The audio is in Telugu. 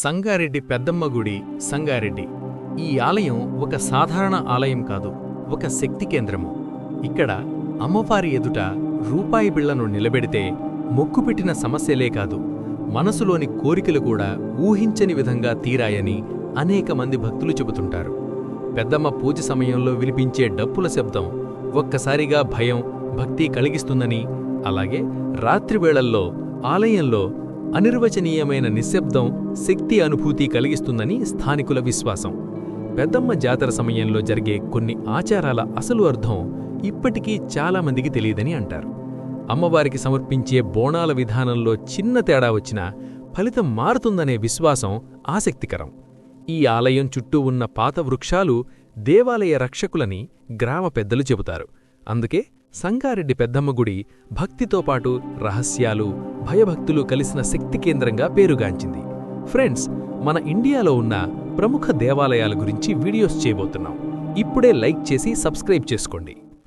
సంగారెడ్డి పెద్దమ్మ గుడి సంగారెడ్డి. ఈ ఆలయం ఒక సాధారణ ఆలయం కాదు ఒక శక్తి కేంద్రము. ఇక్కడ అమ్మవారి ఎదుట రూపాయి బిళ్ళను నిలబెడితే మొక్కుపెట్టిన సమస్యలే కాదు మనసులోని కోరికలు కూడా ఊహించని విధంగా తీరాయని అనేక మంది భక్తులు చెబుతుంటారు. పెద్దమ్మ పూజ సమయంలో వినిపించే డప్పుల శబ్దం ఒక్కసారిగా భయం భక్తి కలిగిస్తుందని అలాగే రాత్రివేళల్లో ఆలయంలో అనిర్వచనీయమైన నిశ్శబ్దం శక్తి అనుభూతి కలిగిస్తుందని స్థానికుల విశ్వాసం. పెద్దమ్మ జాతర సమయంలో జరిగే కొన్ని ఆచారాల అసలు అర్థం ఇప్పటికీ చాలామందికి తెలియదని అంటారు. అమ్మవారికి సమర్పించే బోనాల విధానంలో చిన్న తేడా వచ్చినా ఫలితం మారుతుందనే విశ్వాసం ఆసక్తికరం. ఈ ఆలయం చుట్టూ ఉన్న పాత వృక్షాలు దేవాలయ రక్షకులని గ్రామ పెద్దలు చెబుతారు. అందుకే సంగారెడ్డి పెద్దమ్మ గుడి భక్తితో పాటు రహస్యాలు భయభక్తులు కలిసిన శక్తి కేంద్రంగా పేరుగాంచింది. ఫ్రెండ్స్ మన ఇండియాలో ఉన్న ప్రముఖ దేవాలయాల గురించి వీడియోస్ చేయబోతున్నాం. ఇప్పుడే లైక్ చేసి సబ్స్క్రైబ్ చేసుకోండి.